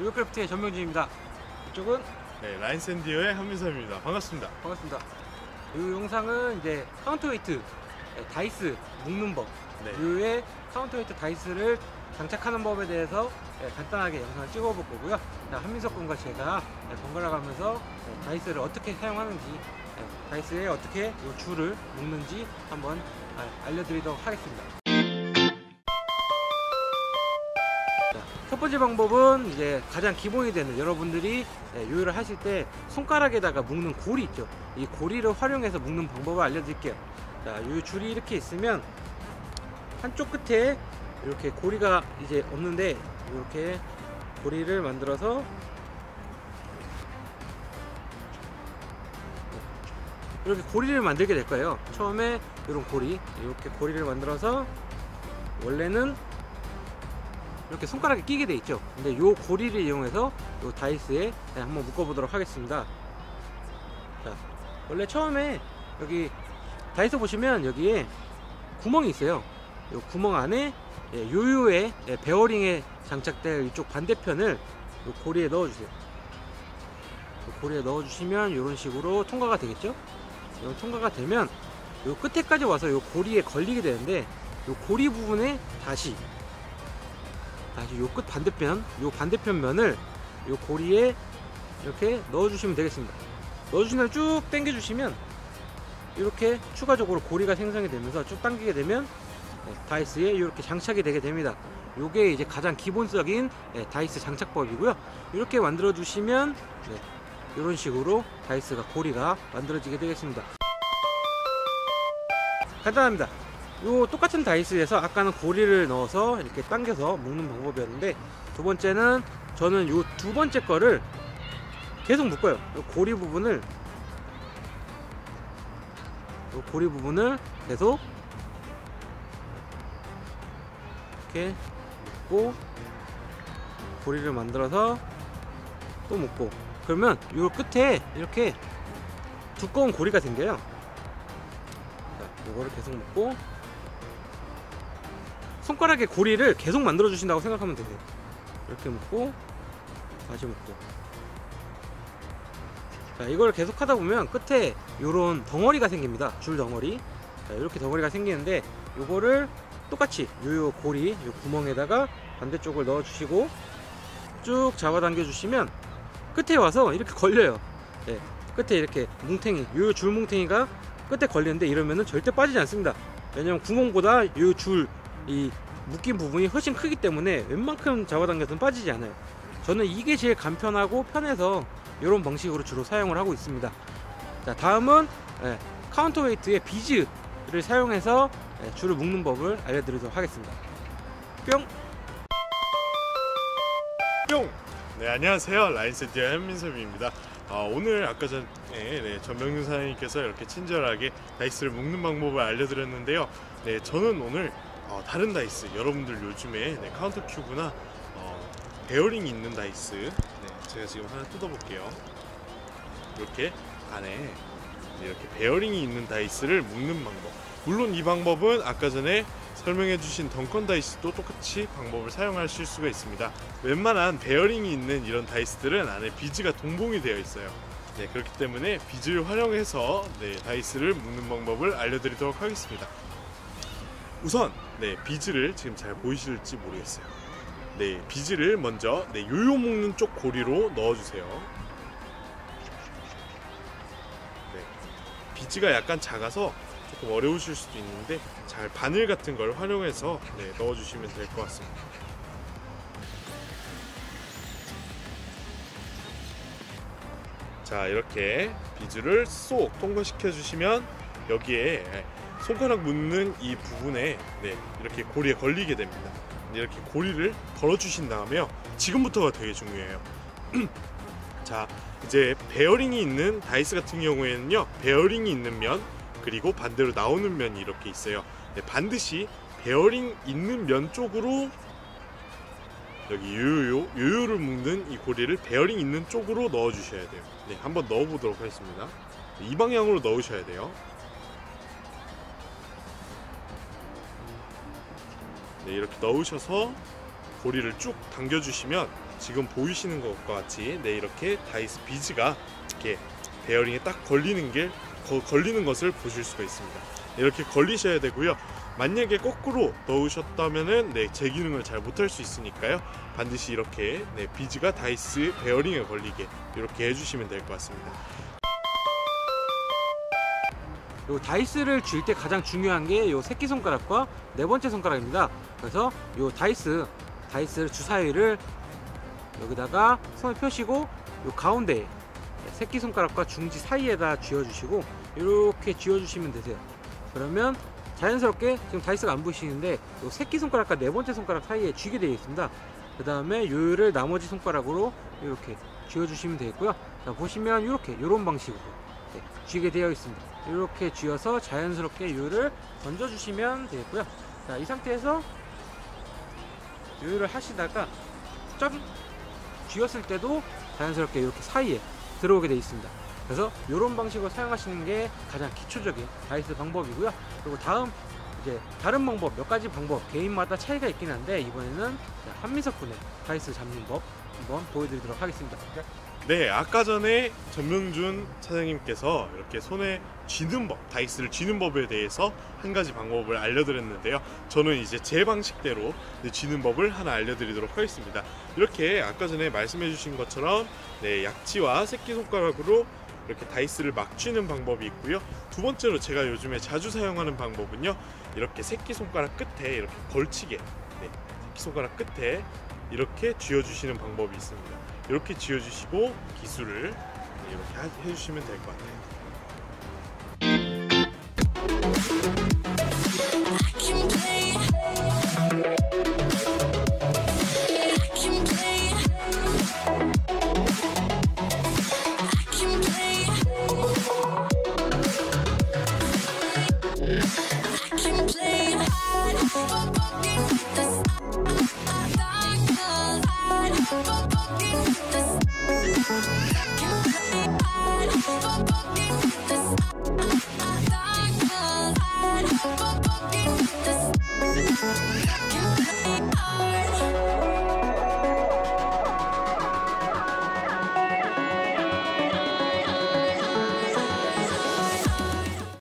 요요크래프트의 전명진입니다. 이쪽은 네, 라인샌디어의 한민섭입니다. 반갑습니다. 반갑습니다. 이 영상은 이제 카운터웨이트 예, 다이스 묶는 법, 네. 요의 카운터웨이트 다이스를 장착하는 법에 대해서 예, 간단하게 영상을 찍어볼 거고요. 자, 한민석 군과 제가 예, 번갈아 가면서 예, 다이스를 어떻게 사용하는지, 예, 다이스에 어떻게 요 줄을 묶는지 한번 아, 알려드리도록 하겠습니다. 첫 번째 방법은 이제 가장 기본이 되는 여러분들이 예, 요요를 하실 때 손가락에다가 묶는 고리 있죠. 이 고리를 활용해서 묶는 방법을 알려드릴게요. 자, 요 줄이 이렇게 있으면 한쪽 끝에 이렇게 고리가 이제 없는데 이렇게 고리를 만들어서 이렇게 고리를 만들게 될 거예요. 처음에 이런 고리, 이렇게 고리를 만들어서 원래는 이렇게 손가락에 끼게 돼 있죠. 근데 이 고리를 이용해서 이 다이스에 한번 묶어보도록 하겠습니다. 자, 원래 처음에 여기 다이스 보시면 여기에 구멍이 있어요. 이 구멍 안에 예, 요요에 예, 베어링에 장착될 이쪽 반대편을 이 고리에 넣어주세요. 이 고리에 넣어주시면 이런 식으로 통과가 되겠죠? 이런 통과가 되면 이 끝에까지 와서 이 고리에 걸리게 되는데 이 고리 부분에 다시 다시 요 끝 반대편 요 반대편 면을 요 고리에 이렇게 넣어주시면 되겠습니다. 넣어주신 다음에 쭉 당겨주시면 이렇게 추가적으로 고리가 생성이 되면서 쭉 당기게 되면 네, 다이스에 이렇게 장착이 되게 됩니다. 요게 이제 가장 기본적인 네, 다이스 장착법이고요. 이렇게 만들어 주시면 네, 이런 식으로 다이스가 고리가 만들어지게 되겠습니다. 간단합니다. 요 똑같은 다이스에서 아까는 고리를 넣어서 이렇게 당겨서 묶는 방법이었는데 두 번째는 저는 요 두 번째 거를 계속 묶어요. 요 고리 부분을 요 고리 부분을 계속 이렇게 묶고 고리를 만들어서 또 묶고 그러면 요 끝에 이렇게 두꺼운 고리가 생겨요. 자, 요거를 계속 묶고 손가락에 고리를 계속 만들어 주신다고 생각하면 돼요. 이렇게 묶고 다시 묶고 자 이걸 계속 하다 보면 끝에 요런 덩어리가 생깁니다. 줄 덩어리 자, 이렇게 덩어리가 생기는데 요거를 똑같이 요요 고리 요 구멍에다가 반대쪽을 넣어 주시고 쭉 잡아당겨 주시면 끝에 와서 이렇게 걸려요. 예, 끝에 이렇게 뭉탱이 요요 줄 뭉탱이가 끝에 걸리는데 이러면은 절대 빠지지 않습니다. 왜냐면 구멍보다 요줄 이 묶인 부분이 훨씬 크기 때문에 웬만큼 잡아당겨서는 빠지지 않아요. 저는 이게 제일 간편하고 편해서 이런 방식으로 주로 사용을 하고 있습니다. 자, 다음은 예, 카운터 웨이트의 비즈를 사용해서 예, 줄을 묶는 법을 알려드리도록 하겠습니다. 뿅! 뿅! 네, 안녕하세요. 라인샌디어 한민섭입니다. 아, 오늘 아까 전에 네, 전명준 사장님께서 이렇게 친절하게 다이스를 묶는 방법을 알려드렸는데요. 네, 저는 오늘 어, 다른 다이스, 여러분들 요즘에 네, 카운터 큐브나 어, 베어링이 있는 다이스, 네, 제가 지금 하나 뜯어볼게요. 이렇게 안에 네, 이렇게 베어링이 있는 다이스를 묶는 방법. 물론 이 방법은 아까 전에 설명해주신 덩컨 다이스도 똑같이 방법을 사용하실 수가 있습니다. 웬만한 베어링이 있는 이런 다이스들은 안에 비즈가 동봉이 되어 있어요. 네, 그렇기 때문에 비즈를 활용해서 네, 다이스를 묶는 방법을 알려드리도록 하겠습니다. 우선 네, 비즈를 지금 잘 보이실지 모르겠어요. 네, 비즈를 먼저 네, 요요 묶는 쪽 고리로 넣어주세요. 네, 비즈가 약간 작아서 조금 어려우실 수도 있는데 잘 바늘 같은 걸 활용해서 네, 넣어주시면 될 것 같습니다. 자 이렇게 비즈를 쏙 통과시켜 주시면 여기에 손가락 묶는 이 부분에 네, 이렇게 고리에 걸리게 됩니다. 이렇게 고리를 걸어 주신 다음에요. 지금부터가 되게 중요해요. 자 이제 베어링이 있는 다이스 같은 경우에는요 베어링이 있는 면 그리고 반대로 나오는 면이 이렇게 있어요. 네, 반드시 베어링 있는 면 쪽으로 여기 요요 요요를 묶는 이 고리를 베어링 있는 쪽으로 넣어 주셔야 돼요. 네, 한번 넣어 보도록 하겠습니다. 이 방향으로 넣으셔야 돼요. 네, 이렇게 넣으셔서 고리를 쭉 당겨주시면 지금 보이시는 것과 같이 네 이렇게 다이스 비즈가 이렇게 베어링에 딱 걸리는 게 거- 걸리는 것을 보실 수가 있습니다. 이렇게 걸리셔야 되고요. 만약에 거꾸로 넣으셨다면은 네, 제 기능을 잘 못할 수 있으니까요. 반드시 이렇게 네, 비즈가 다이스 베어링에 걸리게 이렇게 해주시면 될 것 같습니다. 요 다이스를 쥘때 가장 중요한 게 요 새끼 손가락과 네 번째 손가락입니다. 그래서 요 다이스 다이스 주사위를 여기다가 손을 펴시고 요 가운데 새끼 손가락과 중지 사이에다 쥐어주시고 이렇게 쥐어주시면 되세요. 그러면 자연스럽게 지금 다이스가 안 보이시는데 요 새끼 손가락과 네 번째 손가락 사이에 쥐게 되어 있습니다. 그 다음에 요를 나머지 손가락으로 이렇게 쥐어주시면 되겠고요. 자 보시면 이렇게 이런 방식으로 네, 쥐게 되어 있습니다. 이렇게 쥐어서 자연스럽게 요를 던져주시면 되겠고요. 자, 이 상태에서 요를 하시다가 점 쥐었을 때도 자연스럽게 이렇게 사이에 들어오게 되어 있습니다. 그래서 이런 방식으로 사용하시는 게 가장 기초적인 다이스 방법이고요. 그리고 다음 이제 다른 방법 몇 가지 방법 개인마다 차이가 있긴 한데 이번에는 한민석 군의 다이스 잡는 법 한번 보여드리도록 하겠습니다. 네, 아까 전에 전명준 차장님께서 이렇게 손에 쥐는 법, 다이스를 쥐는 법에 대해서 한 가지 방법을 알려드렸는데요. 저는 이제 제 방식대로 네, 쥐는 법을 하나 알려드리도록 하겠습니다. 이렇게 아까 전에 말씀해주신 것처럼 네, 약지와 새끼손가락으로 이렇게 다이스를 막 쥐는 방법이 있고요. 두 번째로 제가 요즘에 자주 사용하는 방법은요. 이렇게 새끼손가락 끝에 이렇게 걸치게, 네, 새끼손가락 끝에 이렇게 쥐어주시는 방법이 있습니다. 이렇게 지어주시고 기술을 이렇게 하- 해주시면 될 것 같아요. I can play hard